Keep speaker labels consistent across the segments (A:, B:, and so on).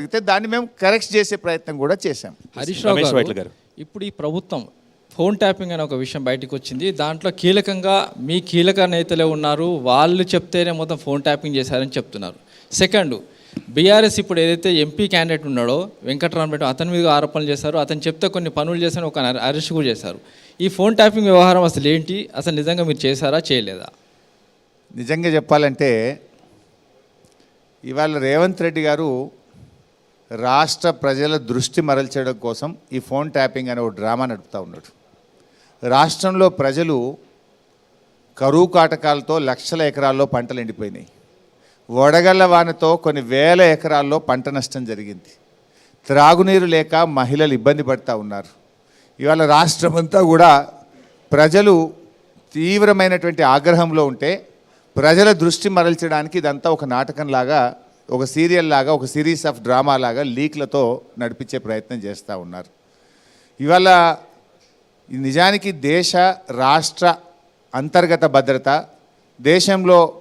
A: జరిగితే దాన్ని మేము కరెక్ట్ చేసే ప్రయత్నం కూడా చేశాం.
B: హరీష్ రావు గారు
C: గారు.
B: ఇప్పుడు ఈ ప్రభుత్వం ఫోన్ ట్యాపింగ్ అనే ఒక విషయం బయటకు వచ్చింది. దాంట్లో కీలకంగా మీ కీలక నేతలే ఉన్నారు. వాళ్ళు చెప్తేనే మొత్తం ఫోన్ ట్యాపింగ్ చేశారని చెప్తున్నారు. సెకండ్ బీఆర్ఎస్ ఇప్పుడు ఏదైతే ఎంపీ క్యాండిడేట్ ఉన్నాడో వెంకటరామరెడ్డి అతని మీద ఆరోపణలు చేశారు. అతను చెప్తే కొన్ని పనులు చేశారు ఒక అరెస్ట్ కూడా చేశారు. ఈ ఫోన్ ట్యాపింగ్ వ్యవహారం అసలు ఏంటి? అసలు నిజంగా మీరు చేశారా చేయలేదా?
A: నిజంగా చెప్పాలంటే ఇవాళ రేవంత్ రెడ్డి గారు రాష్ట్ర ప్రజల దృష్టి మరల్చడం కోసం ఈ ఫోన్ ట్యాపింగ్ అనే ఒక డ్రామా నడుపుతూ ఉన్నాడు. రాష్ట్రంలో ప్రజలు కరువు కాటకాలతో లక్షల ఎకరాల్లో పంటలు ఎండిపోయినాయి. వడగళ్ళ వానతో కొన్ని వేల ఎకరాల్లో పంట నష్టం జరిగింది. త్రాగునీరు లేక మహిళలు ఇబ్బంది పడుతూ ఉన్నారు. ఇవాళ రాష్ట్రమంతా కూడా ప్రజలు తీవ్రమైనటువంటి ఆగ్రహంలో ఉంటే ప్రజల దృష్టి మరల్చడానికి ఇదంతా ఒక నాటకంలాగా ఒక సీరియల్ లాగా ఒక సిరీస్ ఆఫ్ డ్రామా లాగా లీక్లతో నడిపించే ప్రయత్నం చేస్తూ ఉన్నారు. ఇవాళ నిజానికి దేశ రాష్ట్ర అంతర్గత భద్రత దేశంలో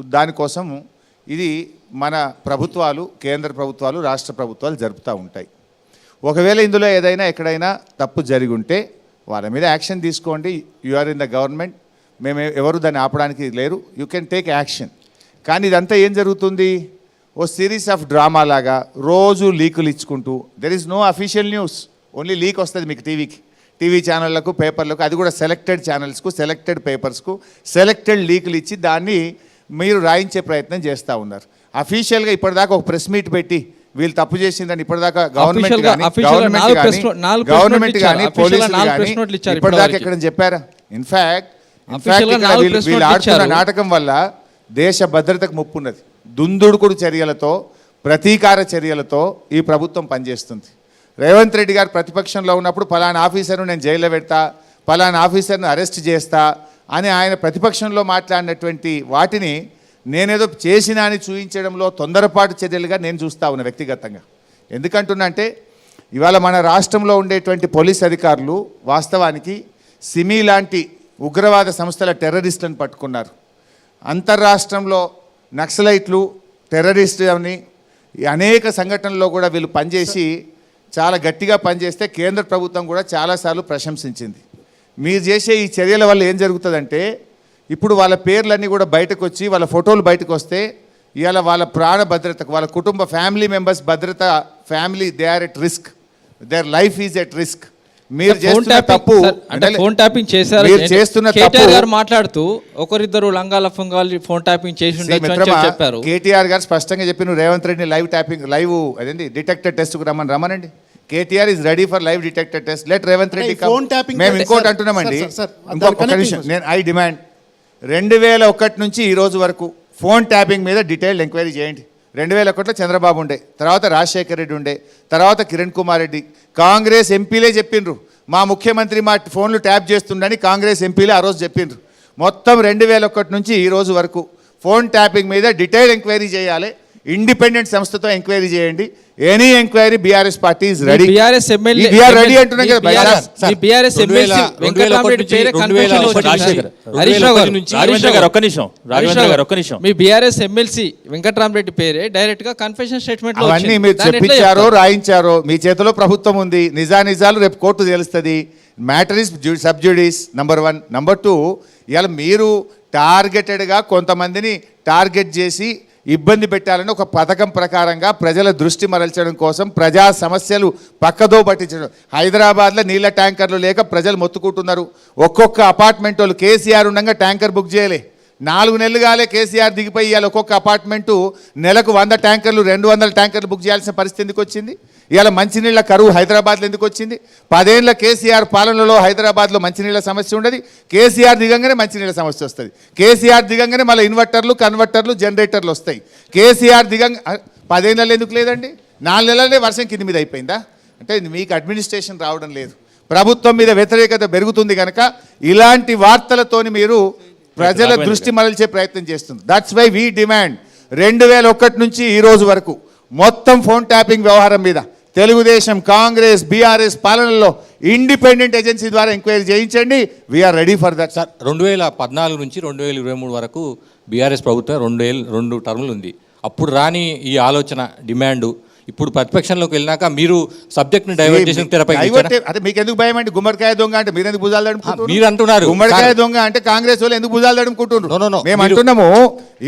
A: దానికోసం ఇది మన ప్రభుత్వాలు కేంద్ర ప్రభుత్వాలు రాష్ట్ర ప్రభుత్వాలు జరుపుతూ ఉంటాయి. ఒకవేళ ఇందులో ఏదైనా ఎక్కడైనా తప్పు జరిగి ఉంటే వాళ్ళ మీద యాక్షన్ తీసుకోండి. You are in the government. మేము ఎవరు దాన్ని ఆపడానికి లేరు. You can take action. కానీ ఇదంతా ఏం జరుగుతుంది? ఓ సిరీస్ ఆఫ్ డ్రామా లాగా రోజు లీకులు ఇచ్చుకుంటూ there is no official news only leak వస్తుంది మీకు టీవీకి. టీవీ ఛానళ్ళకు పేపర్లకు అది కూడా సెలెక్టెడ్ ఛానల్స్కు సెలెక్టెడ్ పేపర్స్కు సెలెక్టెడ్ లీకులు ఇచ్చి దాన్ని మీరు రాయించే ప్రయత్నం చేస్తూ ఉన్నారు. అఫీషియల్గా ఇప్పటిదాకా ఒక ప్రెస్ మీట్ పెట్టి వీళ్ళు తప్పు చేసిందని ఇప్పటిదాకా గవర్నమెంట్ గవర్నమెంట్ కానీ పోలీసులు కానీ ఇప్పటిదాకా. ఎక్కడ చెప్పారా? ఇక్కడ
B: నాలుగు
A: వీళ్ళు ఆడుతున్న. నాటకం వల్ల దేశ భద్రతకు ముప్పు ఉన్నది. దుందుడుకుడు చర్యలతో ప్రతీకార చర్యలతో ఈ ప్రభుత్వం పనిచేస్తుంది. రేవంత్ రెడ్డి గారు ప్రతిపక్షంలో ఉన్నప్పుడు పలానా ఆఫీసర్ను నేను జైల్లో పెడతా పలానా ఆఫీసర్ను అరెస్ట్ చేస్తా అని ఆయన ప్రతిపక్షంలో మాట్లాడినటువంటి వాటిని నేనేదో చేసినా అని చూపించడంలో తొందరపాటు చర్యలుగా నేను చూస్తా ఉన్నా వ్యక్తిగతంగా. ఎందుకంటున్నా అంటే ఇవాళ మన రాష్ట్రంలో ఉండేటువంటి పోలీస్ అధికారులు వాస్తవానికి సిమి లాంటి ఉగ్రవాద సంస్థల టెర్రరిస్టులను పట్టుకున్నారు. అంతర్రాష్ట్రంలో నక్సలైట్లు టెర్రరిస్ట్ అని ఈ అనేక సంఘటనల్లో కూడా వీళ్ళు పనిచేసి చాలా గట్టిగా పనిచేస్తే కేంద్ర ప్రభుత్వం కూడా చాలాసార్లు ప్రశంసించింది. మీరు చేసే ఈ చర్యల వల్ల ఏం జరుగుతుందంటే ఇప్పుడు వాళ్ళ పేర్లన్నీ కూడా బయటకు వచ్చి వాళ్ళ ఫోటోలు బయటకు వస్తే ఇవాళ వాళ్ళ ప్రాణ భద్రతకు వాళ్ళ కుటుంబ ఫ్యామిలీ మెంబర్స్ భద్రత family they are at risk. Their life is at risk. మీరు
B: ఫోన్
A: చేస్తున్న తప్పు
B: అంటే ఫోన్ ట్యాపింగ్ చేశారు
A: మీరు చేస్తున్న
B: కేటీఆర్
A: తప్పు
B: గారు మాట్లాడుతూ ఒకరిద్దరు లంగాల ఫుంగాలు ఫోన్ ట్యాపింగ్ చేసి చెప్పి చెప్పారు.
A: కేటీఆర్ గారు స్పష్టంగా చెప్పిన రేవంత్ రెడ్డిని లైవ్ ట్యాపింగ్ లైవ్ అదేంటి డిటెక్టర్ టెస్ట్కు రమ్మని రమ్మనండి. KTR is ready for live detector test let Revanth Reddy
D: tapping
A: మేము ఇంకోటి అంటున్నామండి. ఇంకొక నిమిషం. నేను ఐ డిమాండ్ రెండు వేల ఒకటి నుంచి ఈ రోజు వరకు ఫోన్ ట్యాపింగ్ మీద డీటెయిల్డ్ ఎంక్వైరీ చేయండి. రెండు వేల కోట్ల చంద్రబాబు ఉండే తర్వాత రాజశేఖర్ రెడ్డి ఉండే తర్వాత కిరణ్ కుమార్ రెడ్డి. కాంగ్రెస్ ఎంపీలే చెప్పిండ్రు. మా ముఖ్యమంత్రి మా ఫోన్లు ట్యాప్ చేస్తుండని కాంగ్రెస్ ఎంపీలే ఆ రోజు చెప్పిండ్రు. మొత్తం రెండు వేల ఒకటి నుంచి ఈ రోజు వరకు ఫోన్ ట్యాపింగ్ మీద డీటెయిల్ ఎంక్వైరీ చేయాలి. ఇండిపెండెంట్ సంస్థతో ఎంక్వైరీ చేయండి. Any enquiry BRS party is ready
B: BRS MLA
A: BR ready అంటున్నాం కదా
B: బీఆర్ఎస్
C: ఒకటి
B: వెంకటరామరెడ్డి పేరే
C: ఒకటి
B: గారు,
C: ఒక్క నిమిషం.
B: హరీష్
C: రాజేంద్ర
B: రావు
C: గారు, ఒక్క నిమిషం.
B: మీ బీఆర్ఎస్ ఎమ్మెల్సీ వెంకటరామరెడ్డి పేరే డైరెక్ట్గా కన్ఫెషన్ స్టేట్మెంట్లో
A: అవన్నీ. మీరు చెప్పించారో? రాయించారో మీ చేతిలో ప్రభుత్వం ఉంది. నిజానిజాలు రేపు కోర్టు తెలుస్తుంది. Matter is sub judice number one number two ఇవాళ మీరు టార్గెటెడ్గా కొంతమందిని టార్గెట్ చేసి ఇబ్బంది పెట్టాలని ఒక పథకం ప్రకారంగా ప్రజల దృష్టి మరల్చడం కోసం ప్రజా సమస్యలు పక్కదో పట్టించడం. హైదరాబాద్లో నీళ్ళ ట్యాంకర్లు లేక ప్రజలు మొత్తుకుంటున్నారు. ఒక్కొక్క అపార్ట్మెంట్ వాళ్ళు కేసీఆర్ ఉండగా ట్యాంకర్ బుక్ చేయలే. నాలుగు నెలలు కాలే కేసీఆర్ దిగిపోయి ఇవాళ ఒక్కొక్క అపార్ట్మెంటు నెలకు వంద ట్యాంకర్లు రెండు వందల ట్యాంకర్లు బుక్ చేయాల్సిన పరిస్థితికి వచ్చింది? ఇవాళ మంచినీళ్ళ కరువు హైదరాబాద్లో ఎందుకు వచ్చింది? పదేళ్ళ కేసీఆర్ పాలనలో హైదరాబాద్లో మంచినీళ్ళ సమస్య ఉండదు. కేసీఆర్ దిగంగానే మంచినీళ్ళ సమస్య వస్తుంది. కేసీఆర్ దిగంగానే మళ్ళీ ఇన్వర్టర్లు కన్వర్టర్లు జనరేటర్లు వస్తాయి. కేసీఆర్ దిగంగా పదేళ్ళలో ఎందుకు లేదండి? నాలుగు నెలలనే వర్షం కింది మీద అయిపోయిందా? అంటే మీకు అడ్మినిస్ట్రేషన్ రావడం లేదు. ప్రభుత్వం మీద వ్యతిరేకత పెరుగుతుంది కనుక ఇలాంటి వార్తలతోని మీరు ప్రజల దృష్టి మరల్చే ప్రయత్నం చేస్తుంది దట్స్ వై వీ డిమాండ్ రెండు వేల ఒకటి నుంచి ఈ రోజు వరకు మొత్తం ఫోన్ ట్యాపింగ్ వ్యవహారం మీద తెలుగుదేశం కాంగ్రెస్ బీఆర్ఎస్ పాలనలో ఇండిపెండెంట్ ఏజెన్సీ ద్వారా ఎంక్వైరీ చేయించండి we're ready for that
E: sir రెండు వేల పద్నాలుగు నుంచి రెండు వేల ఇరవై మూడు వరకు బీఆర్ఎస్ ప్రభుత్వం రెండు వేలు రెండు టర్ములు ఉంది అప్పుడు రాని ఈ ఆలోచన డిమాండు ఇప్పుడు ప్రతిపక్షంలోకి వెళ్ళినాక మీరు సబ్జెక్ట్ని డైవర్ట్ చేసిన తెరపై
A: అదే మీకు ఎందుకు భయం అంటే గుమ్మడికాయ దొంగ అంటే మీరు ఎందుకు భుజాలు తడుముకుంటున్నారు?
E: మీరు అంటున్నారు.
A: గుమ్మడికాయ. దొంగ అంటే కాంగ్రెస్ వాళ్ళు ఎందుకు భుజాలు తడుముకుంటున్నారు
E: no.
A: మేము అంటున్నాము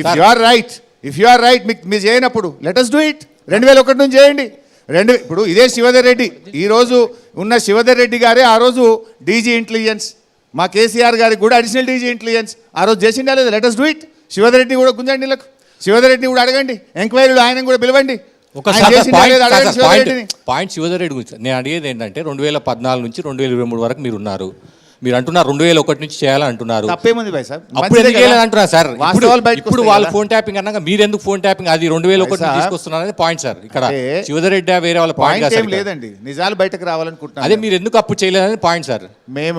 A: if. You are right if you are right మీకు మీరు చేయనప్పుడు లెట్ అస్ డూ ఇట్ రెండు వేల ఒకటి నుంచి చేయండి రెండు ఇప్పుడు ఇదే శివధర్ రెడ్డి. ఈ రోజు ఉన్న శివధర్ రెడ్డి గారే ఆ రోజు డీజీ ఇంటెలిజెన్స్. మా కేసీఆర్ గారికి కూడా అడిషనల్ డీజీ ఇంటెలిజెన్స్. ఆ రోజు చేసిండా లేదా. Let us do it Shivadhar Reddy కూడా గుంజండి వీళ్ళకు శివధర్ రెడ్డి కూడా అడగండి. ఎంక్వైరీలు ఆయన కూడా పిలవండి.
E: పాయింట్
A: శివధర్
E: రెడ్డి గురించి. నేను అడిగేది ఏంటంటే రెండు వేల పద్నాలుగు నుంచి రెండు వేల ఇరవై మూడు వరకు మీరు ఉన్నారు. మీరు అంటున్నారు రెండు వేల ఒకటి నుంచి చేయాలని అంటున్నారు
A: తప్పేముంది భాయ్ సార్?
E: అప్పుడు
A: మంచిదే
E: ఎందుకు
A: కదా.
E: చేయాలని అంటున్నారు సార్? ఇప్పుడు వాళ్ళు. ఫోన్ ట్యాపింగ్ అన్నాక మీరు ఎందుకు ఫోన్ ట్యాపింగ్? అది రెండు వేల ఒకటి
A: సార్,
E: తీసుకొస్తున్నారు అనేది పాయింట్ సార్. ఇక్కడ
A: అంటే
E: శివధర్ రెడ్డి వేరే వాళ్ళ పాయింట్.
A: లేదండి. నిజాలు బయటకు రావాలనుకుంటున్నాను
E: అదే మీరు ఎందుకు అప్పు చేయలేదని పాయింట్ సార్.
A: మేము